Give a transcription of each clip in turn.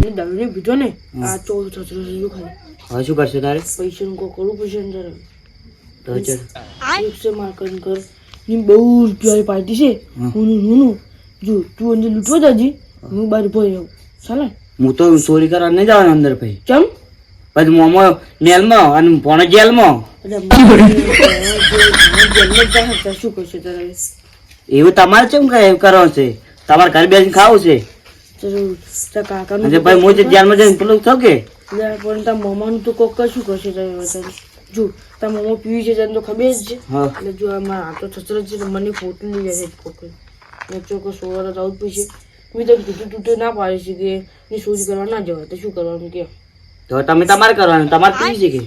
એને દારૂ પીધો ને આ ચોર છત્ર થયું ખાલી. હવે શું કરશે તારે? પૈસાનું કોઈ કરવું પડશે ને તારે તો ચલ. છે માર કરની બહુ રૂપિયા પાર્ટી છે. હું. હું જો તું અંદર લૂંટવો દાજી. હું. બહાર ભરી આવું. ચાલે? હું તો ચોરી કરવા નહીં જવાનું અંદર ભાઈ. ચમ? પછી મોમો નેલમાં અને પોણે જેલમાં એવું તમારે કેમ કરવાનું છે? તમારે ઘરે બેસીને ખાવું છે? તારું તારા કાકાનું ભાઈ હું જે જઈને પેલું થયું કે? પણ તારા મામાનું તો કોક શું કરશે તારે તારે. જો તારા મામા પીવી છે તને તો ખબર જ છે. એટલે જો આ હાથો છસરો છે તો મને ફોટો લઈ જાય કોક ચોક્કસ સોળા આવું પૂછે મેં તને કીધું તું ના પાડે છે કે શું કરવા ના જવાય. તો શું કરવાનું કે? તો તમે તમારે કરવાનું. તમારે પીવી છે કે?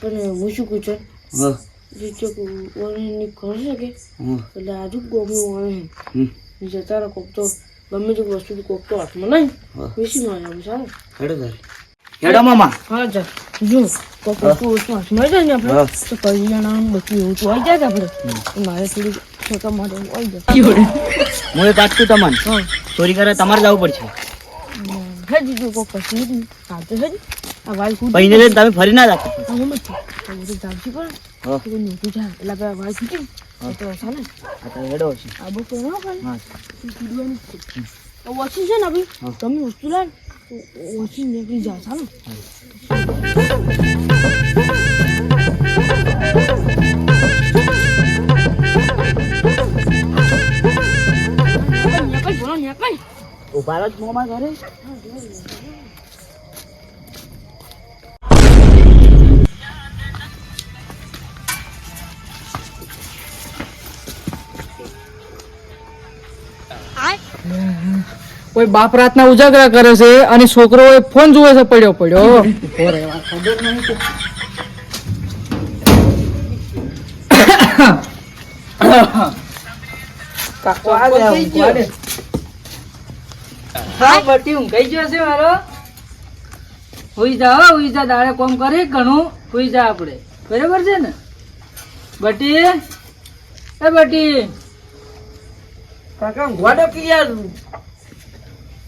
પણ હું શું પૂછું હા. જે ચોક ઓનલાઈન કરશે કે? એટલે આજુ ગોમ્યું ઓનલાઈન. જતા રહો કોક તો ગમે તે વસ્તુ કોક તો હાથમાં નહીં. હા. માં આવું સારું. હેડો તારે. હેડો મામા. હા જા. જો કોક વસ્તુ વસ્તુ હાથમાં જાય ને આપણે તો કઈ જણાનું બધું એવું તો આવી જાય આપણે. મારે થોડી છોટા માટે આવી જાય. હું કહું ચોરી કરવા તમારે જવું પડશે. હજી જો કોક કશું જ નહીં હા તો હજી. આ વાલ કૂદ તમે ફરી ના જાતો ગમે છે આ કોઈ નહોતું જાય એટલે આપણે વાલ કૂદી તો ચાલે. આ તો હેડો છે. આ બપોર ના ખાલી હા. કૂદવાનું જ છે. ઓછી છે ને ભાઈ? તમે વસ્તુ લાવ. ઓછી નીકળી જાય ચાલો. નેકળ ભણો નેકળ. ઊભા રહો જ મોમાં ઘરે. કોઈ બાપ રાતના ઉજાગરા કરે છે અને છોકરો એ ફોન જોવે છે પડ્યો પડ્યો. હા. બટી ઊંઘાઈ ગયો છે મારો હુઈ જા હો, હુઈ જા દાડે કોમ કરી ઘણું. હુઈ જા આપણે બરાબર છે ને? બટી? એ બટી કાકા ઊંઘવાડો કે યાર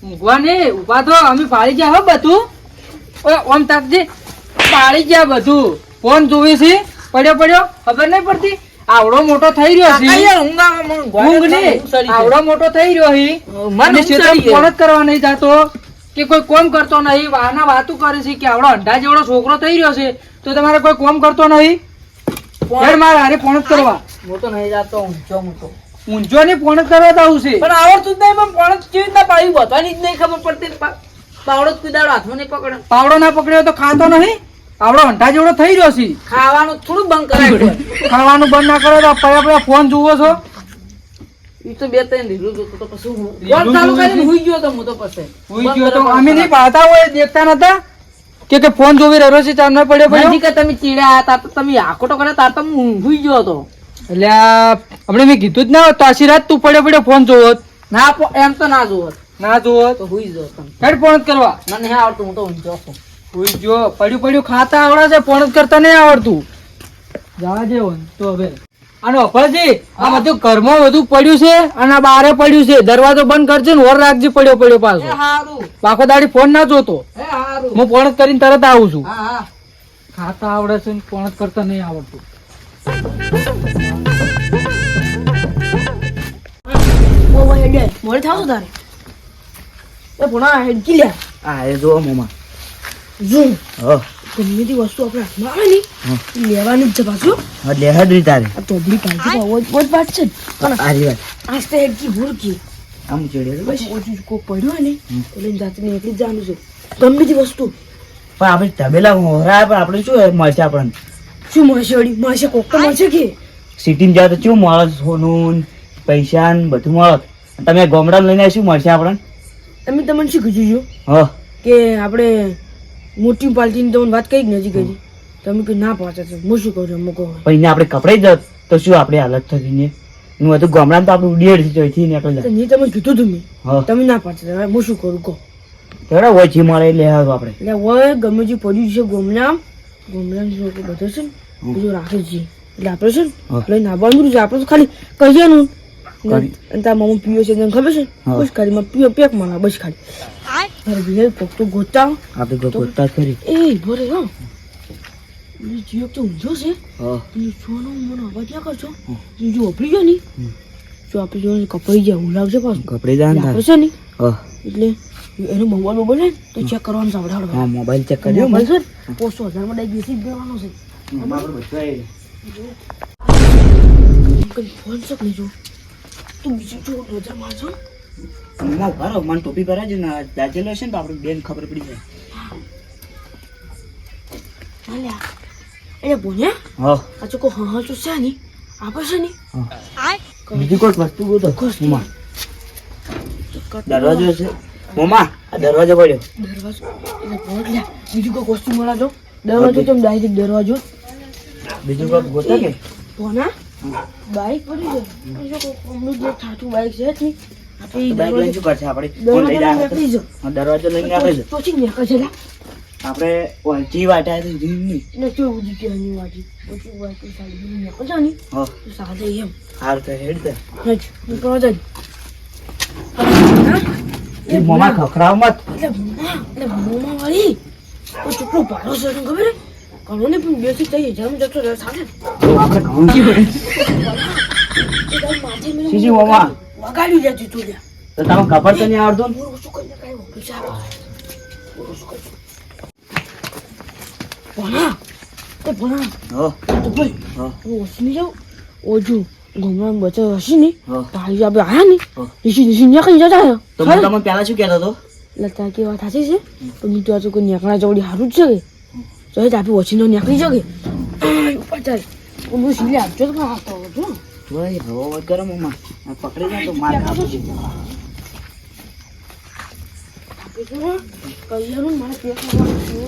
ઊંઘવા નહીં તો અમે પાડી ગયા હો બધું. ઓય ઓમ તાતજી પાડી ગયા બધું. ફોન જોવે છે પડ્યો પડ્યો ખબર નહીં પડતી. આવડો મોટો થઈ રહ્યો છે. ઊંઘા નહીં. આવડો મોટો થઈ રહ્યો છે. મને. ફોન જ કરવા નહીં જાતો. કે કોઈ કોમ કરતો નહીં વાના વાતું કરે છે કે આવડો અંડા જેવડો છોકરો થઈ રહ્યો છે તો તમારે કોઈ કોમ કરતો નહીં? મારા મારે હારે ફોન જ કરવા. મોટો નહીં જાતો ઊંચો મોટો. ઊંઝો ને કરવા આવું છે. પણ આવડતું જ નહીં પણ પણ કેવી રીતના પાડ્યું બધાની જ નહીં ખબર પડતી. પાવડો કુદાડો હાથમાં નહીં પકડે. પાવડો ના પકડ્યો તો ખાતો નહીં? આવડો અંઠા જેવડો થઈ રહ્યો છે. ખાવાનું થોડું બંધ કરાય ખાવાનું બંધ ના કરો તો પયા પયા ફોન જુઓ છો. એ તો બે ત્રણ લીધું જોતું તો પછી હું ફોન ચાલુ કરીને હુઈ ગયો તો હું તો પછી. હુઈ ગયો તો અમે નહીં પાડતા હોય દેખતા નતા કે કે ફોન જોવી રહ્યો છે ચાર પડ્યો પડ્યો. કે તમે ચીડ્યા હતા તો તમે આખોટો કરે તાર તો ઊંઘી ગયો હતો. એટલે આપણે મેં કીધું જ ના હોત તો આશી રાત તું પડ્યો પડ્યો ફોન જોવો ના એમ તો ના જોવો ના જોવો તો હુઈ જો તમે હેડ ફોન કરવા. મને આવડતું હું તો ઊંઘ્યો છું હુઈ જો પડ્યું પડ્યું ખાતા આવડે છે ફોન કરતા નહીં આવડતું. જવા દે તો હવે. અને અભયજી આ બધું ઘરમાં બધું પડ્યું છે? અને બારે પડ્યું છે? દરવાજો બંધ કરજે ને ઓર રાખજે પડ્યો પડ્યો પાછો. પાકો દાડી ફોન ના જોતો. હું ફોન જ કરીને તરત આવું છું. હા હા. ખાતા આવડે છે ને ફોન કરતા નહીં આવડતું. મોડે થાવ તારે એ ભણા હેડકી લે આ એ જો મોમાં જો ગમે તે વસ્તુ આપણે હાથમાં આવે ને લેવાની જ છે પાછું હા લે હેડ રી તારે આ તોબડી પાછી તો બહુ જ વાત છે પણ આરી વાત આજ તો હેડકી ભૂલકી આમ ચડ્યો તો બસ ઓછું કોઈ પડ્યો ને એટલે જાતે નીકળી જ જવાનું છે ગમે તે વસ્તુ પણ આપણે તબેલા હોરા પણ આપણે શું મળશે આપણને શું વળી? મળશે કોક મળશે કે? સિટીમાં જાવ તો શું મળે? સોનું પૈસા ને બધું મળે. તમે ગોમડા લઈને શું મળશે આપણને? તમે તમને શું કીધું છું? હા. કે આપણે મોટી પાર્ટીની તમને વાત કઈ જ નથી કરી. તમે કે ના પહોંચે છે. હું શું કરું મૂકો ભાઈને આપણે કપડે જ તો શું આપણે હાલત થતી ને? હું હતું ગામડામાં તો આપણે ઉડીએ જોઈથી ને આપણે નહીં તમે કીધું તું મેં. તમે ના પાડશે હવે હું શું કરું? કહો. કેવડા હોય છે મળે લે આવે આપણે. એટલે હોય ગમે જે પડ્યું છે ગોમનામ બધો બધું છે ને? બધું રાખે છે એટલે આપણે છે. ને લઈને આવવાનું છે. આપણે તો ખાલી કહીએનું અને તારા મામા પીઓ છે તને ખબર છે? બસ ખાલી પીઓ પેક મને બસ ખાલી. મારે ઘેર પગ તો ગોતા આપણે તો ગોતતા કરી એ ભરે હો. એ તો ઊંધો છે. હા. જોવાનો મને અવાજ ના કરશો? જો વાપરી ગયો ને? જો આપણે જો કપાઈ જાય એવું પાછું. કપડી જાય આપણે ને? એટલે એનો મોબાઈલ મોબાઈલ તો ચેક કરવાનું છે આપણે હા મોબાઈલ ચેક કર્યો મોબાઈલ છે ને? હજારમાં ડાઈ બેસી જ દેવાનો છે. કઈ ફોન શક નહીં તું બીજું જો રોજા મારજો ઊભા મને ટોપી પહેરાવજો ને દાજેલો છે. ને તો આપણે બેન ખબર પડી જાય ના લ્યા એટલે બોલ્યા હા આ ચોખ્ખો હા હા તો છે નહીં આપણે છે નહીં બીજી કોઈક વસ્તુ ગોતો મમ્મા દરવાજો. છે મમ્મા આ દરવાજો પડ્યો દરવાજો બીજું કોઈ વસ્તુ મળાજો દરવાજો કેમ ડાયરેક્ટ દરવાજો બીજું કોઈક ગોતા કે કોના બાઈક પડી છે જો કોમનું જે ઠાઠું બાઈક છે નહીં આપણે વંચી વાટા ને ને ખખરાવ મત એટલે મોમાં વાળી ચોખ્ખો ભારો છે તને ખબર ઘણો ને પણ બેસી થઈ જમ જતો રહે સાથે બચાવ હશે ને તારી આપણે આયા ને પહેલા શું કહેતો હતો લતા કે વાત સાચી છે પણ નીચે આ તો કોઈ નીકળા જવડી સારું જ છે કે તો એ આપી ઓછી નો નીકળી શકે પચાસ હું સીલે આપજો તો આપતો હતો ભાઈ હવે વાત કરો મમ્મા પકડી જાય તો માર ખાશે કૈયાનું મારે પેટ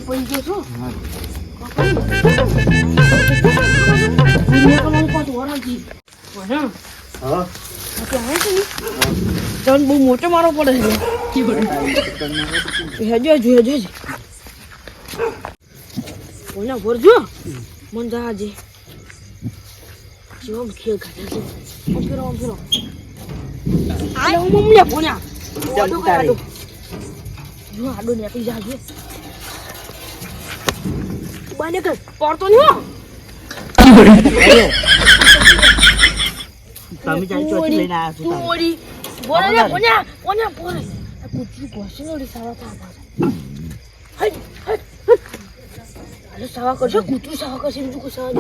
પડી ગયો છો હા હા તન બહુ મોટો મારો પડે છે. હેજો હેજો હેજો હેજો ઓલા ભરજો મન જાજે જેવો ખેલ ખાતે છે. ઓમ ફેરો ઓમ ફેરો. આલે હું મમ્મી પો냐 આડો આડો. જો આડો નીકળી જાજે. બાને કર પડતો નહીં હો. તમે જાય ચોથી લઈને આવ્યા છો તું 뭐냐 뭐냐 뭐냐. પો냐 પો냐 બોલે આ કૂતરું ઘોસીને ઓલી સાવા થા પાછા હટ હટ હટ અરે સાવા કરશો કૂતરું સાવા કરશે બીજું કોઈ સાવા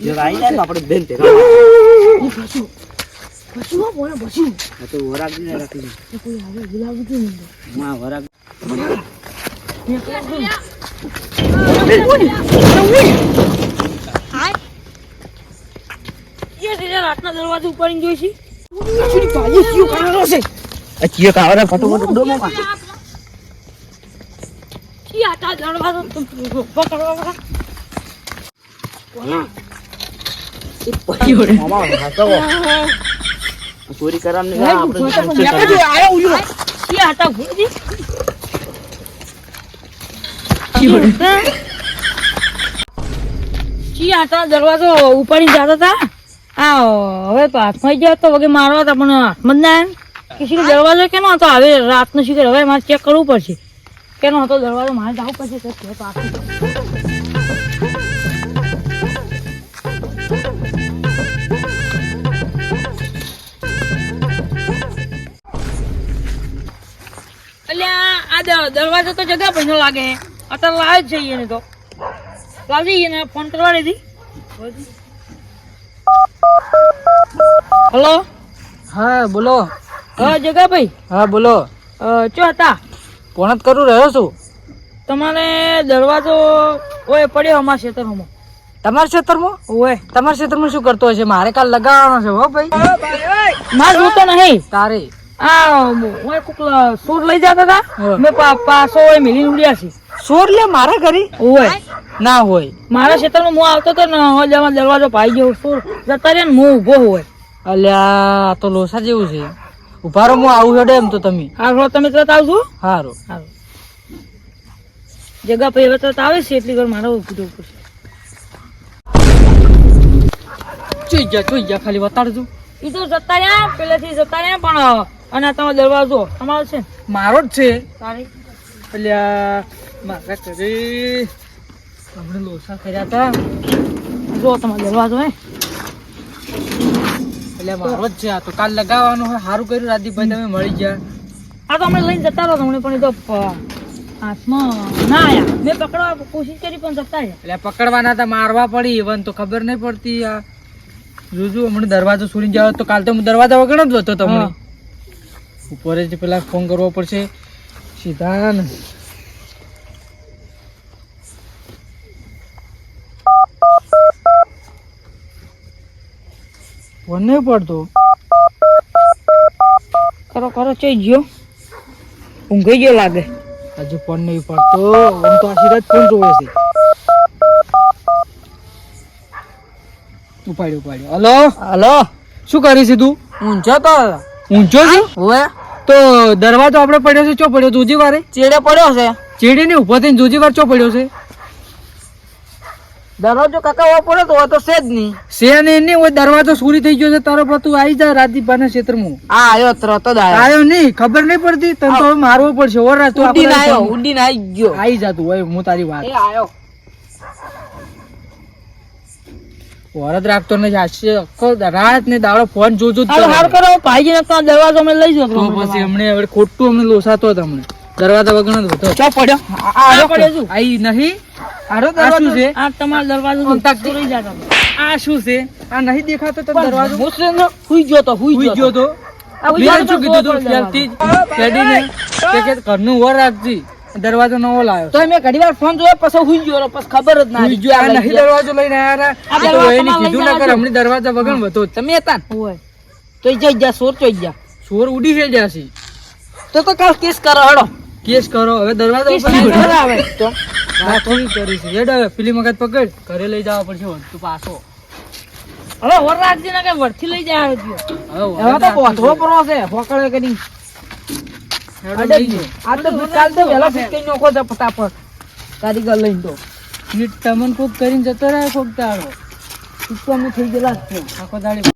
જો જાય ને તો આપણે બેન એ બસું બસું હો બોલે બસું આ તો વરાગ ને રાખી દે. કોઈ આવે ગુલાબ જ નહીં વરાગ રાતના દરવાજો ઉપાડીને જોઈ ચોરી કરવા દરવાજો ઉપાડી જતા હતા? આ હવે તો હાથમાં ગયા તો વગે મારવા હતા, પણ હાથમાં જ ના એમ. કે શીખર દરવાજો કેનો હતો? હવે રાતનો શીખર, હવે મારે ચેક કરવું પડશે. કેનો હતો દરવાજો? મારે જવું પડશે, તો તો આ દરવાજો તો જગ્યા પૈસા લાગે. અત્યારે લાવે જ છે એને તો. લાવજી એને ફોન કરવા દીધી. હલો? હા બોલો. હા જગાભાઈ. હા બોલો. ચો હતા? ફોન જ કરું રહ્યો છું. તમારે દરવાજો ઓય પડ્યો અમારા ક્ષેત્રમાં. તમારા ક્ષેત્રમાં? ઓય. તમારા ક્ષેત્રમાં શું કરતો હશે? મારે કાલ લગાવવાનો છે હો ભાઈ. માર જોતો નહીં. તારે. આ ઓય કોક લ- સૂર લઈ જતા હતા. મેં પા- પાછો ઓય મિલી ઉડ્યા છે. સોર લે મારા ઘરે? હોય. ના હોય. મારા ખેતરમાં હું આવતો ને હજામાં દરવાજો પાઈ ગયો સોર. જતા ને હું ઊભો હોય. અલ્યા આ તો લોસા જેવું છે. ઊભા રહો હું આવું હેડે એમ તો તમે. હા તમે તરત આવજો. સારું સારું જગા પછી હવે તરત આવે છે એટલી વાર મારા રહેવું પડશે જોઈ જા જોઈ જા ખાલી વતાડજો. ઈ તો જતા રહ્યા પેલેથી જતા રહ્યા પણ અને આ તમારો દરવાજો તમારો છે મારો જ છે. તારી. એટલે મારા ઘરે હમણે લોસા કર્યા હતા જો તમારો દરવાજો હે એટલે મારો જ છે આ તો. કાલ લગાવવાનું હોય સારું કર્યું રાજીભાઈ તમે મળી ગયા. આ તો હમણાં લઈને જતા રહો તમને પણ એ તો હાથમાં ના આયા. મેં પકડવા કોશિશ કરી પણ જતા એટલે પકડવાના હતા મારવા પડી. ઇવન તો ખબર નહીં પડતી આ. જોજો હમણાં દરવાજો છોડીને જાવ તો કાલ તો હું દરવાજા વગર જ હતો તમને હા. ઉપર જ પેલા ફોન કરવો પડશે. સીધા ને ફોન નહીં પડતો. કરો કરો ચઈ ગયો. ઊંઘી ગયો લાગે. હજુ ફોન નહીં પડતો. આમ તો આશીર્વાદ ફોન જોવે છે. ઉપાડ્યો ઉપાડ્યો. હલો? હલો? શું કરી છે તું? ઊંચો તો? ઊંચો છે? હવે. તો દરવાજો આપણે પડ્યો છે ચો પડ્યો? જુજી વારે? ચેડે પડ્યો છે. ચેડી ને ઊભો થઈને જુજી વાર ચો પડ્યો છે? દરવાજો કાકા પડ્યો તો તો છે જ નહીં. છે ને નહીં હોય દરવાજો સુરી થઈ ગયો છે તારો પર તું આવી જા રાજદીપભાઈ ક્ષેત્રમાં. આ આવ્યો તરત જ આવ્યો નહીં ખબર નહીં પડતી? તને તો મારવો પડશે. ઓર રાત ઉડીને આવ્યો ઉડીને આવી ગયો. આવી જા તું હોય હું તારી વાત એ આવ્યો વરદ રાખતો નથી આજે આખો રાત ને દાડો ફોન જોજો. હાર કરો ભાઈજી ને દરવાજો અમે લઈ જતો તો પછી અમને હવે ખોટું અમને લોસાતો તમને. દરવાજા વગર નતો ચો પડ્યો? આ પડ્યો છું આઈ નહીં. આરો આ છે? આ તમારો દરવાજો આમ તાકતી. આ શું છે? આ નહીં દેખાતો તો દરવાજો? મુસ્લિમ હુઈ ગયો તો હુઈ હુઈ ગયો ગયો તો. આ હુઈ બેન ગયો તો શું કીધું તું? જોવો પડે ત્યારથી જ કેડીને કે કે ઘરનું વર રાખજી. દરવાજો નવો લાવ્યો તો મેં ઘડી વાર ફોન જોયો પછી હુઈ ગયો પછી ખબર જ ના હુઈ ગયો. આ નહીં દરવાજો લઈને આવ્યા આ તો એની કીધું લઈ ના કર. હમણાં દરવાજા વગર વધો. તમે હતા હોય. તો જઈ જા સોર ચોઈ જા સોર ઉડી છે જાસી તો તો કાલ કેસ કરો હડો કેસ કરો. હવે દરવાજો ઉપર. કરાવે તો. ના થોડી કરી હેડ હવે પેલી મગજ પકડ. ઘરે લઈ જવા પડશે તું પાછો. હવે વર રાખજે ને કે વરથી લઈ જાય હવે હવે તો બોધવો છે. કરી નોખો ફટાફટ. કારીગર લઈને તો. તમને કોક કરીને જતો રહે કોક દાડો ઈ તો અમે થઈ ગયેલા આખો દાડી